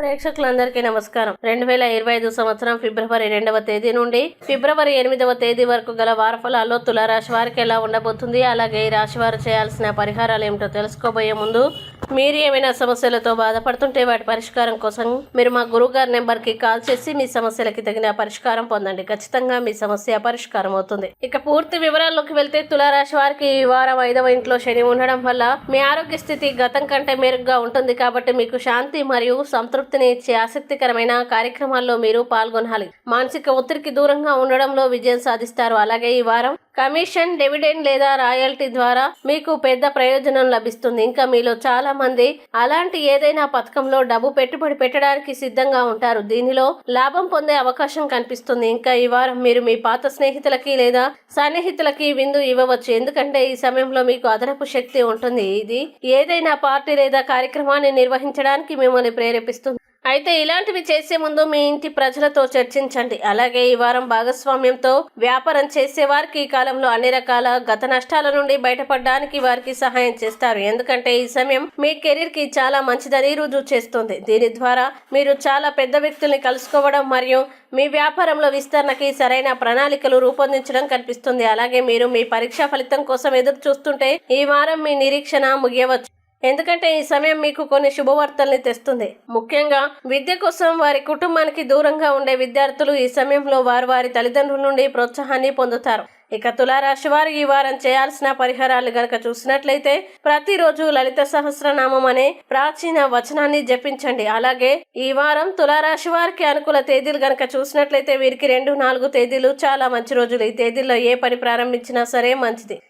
ప్రేక్షకులందరికీ నమస్కారం. రెండు వేల ఇరవై ఐదు సంవత్సరం ఫిబ్రవరి రెండవ తేదీ నుండి ఫిబ్రవరి ఎనిమిదవ తేదీ వరకు గల వారఫలాల్లో తులారాశి వారికి ఎలా ఉండబోతుంది అలాగే ఈ రాశి వారు చేయాల్సిన పరిహారాలు ఏమిటో తెలుసుకోబోయే ముందు మీరు ఏమైనా సమస్యలతో బాధపడుతుంటే వాటి పరిష్కారం కోసం మీరు మా గురువు గారి నెంబర్కి కాల్ చేసి మీ సమస్యలకి తగిన పరిష్కారం పొందండి. ఖచ్చితంగా మీ సమస్య పరిష్కారం అవుతుంది. ఇక పూర్తి వివరాల్లోకి వెళ్తే తులారాశి వారికి ఈ వారం ఐదవ ఇంట్లో శని ఉండడం వల్ల మీ ఆరోగ్య స్థితి గతం కంటే మెరుగ్గా ఉంటుంది కాబట్టి మీకు శాంతి మరియు సంతృప్తిని ఇచ్చే ఆసక్తికరమైన కార్యక్రమాల్లో మీరు పాల్గొనాలి. మానసిక ఒత్తిడికి దూరంగా ఉండడంలో విజయం సాధిస్తారు. అలాగే ఈ వారం కమిషన్ డివిడెండ్ లేదా రాయల్టీ ద్వారా మీకు పెద్ద ప్రయోజనం లభిస్తుంది. ఇంకా మీలో చాలా మంది అలాంటి ఏదైనా పథకంలో డబ్బు పెట్టుబడి పెట్టడానికి సిద్ధంగా ఉంటారు. దీనిలో లాభం పొందే అవకాశం కనిపిస్తుంది. ఇంకా ఈ వారం మీరు మీ పాత స్నేహితులకి లేదా సన్నిహితులకి విందు ఇవ్వవచ్చు. ఎందుకంటే ఈ సమయంలో మీకు అదనపు శక్తి ఉంటుంది. ఇది ఏదైనా పార్టీ లేదా కార్యక్రమాన్ని నిర్వహించడానికి మిమ్మల్ని ప్రేరేపిస్తుంది. అయితే ఇలాంటివి చేసే ముందు మీ ఇంటి ప్రజలతో చర్చించండి. అలాగే ఈ వారం భాగస్వామ్యంతో వ్యాపారం చేసే వారికి ఈ కాలంలో అన్ని రకాల గత నష్టాల నుండి బయటపడడానికి వారికి సహాయం చేస్తారు. ఎందుకంటే ఈ సమయం మీ కెరీర్కి చాలా మంచిదని రుజువు చేస్తుంది. దీని ద్వారా మీరు చాలా పెద్ద వ్యక్తుల్ని కలుసుకోవడం మరియు మీ వ్యాపారంలో విస్తరణకి సరైన ప్రణాళికలు రూపొందించడం కనిపిస్తుంది. అలాగే మీరు మీ పరీక్షా ఫలితం కోసం ఎదురు చూస్తుంటే ఈ వారం మీ నిరీక్షణ ముగియవచ్చు. ఎందుకంటే ఈ సమయం మీకు కొన్ని శుభవార్తల్ని తెస్తుంది. ముఖ్యంగా విద్య కోసం వారి కుటుంబానికి దూరంగా ఉండే విద్యార్థులు ఈ సమయంలో వారు వారి తల్లిదండ్రుల నుండి ప్రోత్సాహాన్ని పొందుతారు. ఇక తులారాశి వారు ఈ వారం చేయాల్సిన పరిహారాలు గనక చూసినట్లయితే ప్రతిరోజు లలిత సహస్రనామం అనే ప్రాచీన వచనాన్ని జపించండి. అలాగే ఈ వారం తులారాశి వారికి అనుకూల తేదీలు గనక చూసినట్లయితే వీరికి రెండు నాలుగు తేదీలు చాలా మంచి రోజులు. ఈ తేదీల్లో ఏ పని ప్రారంభించినా సరే మంచిది.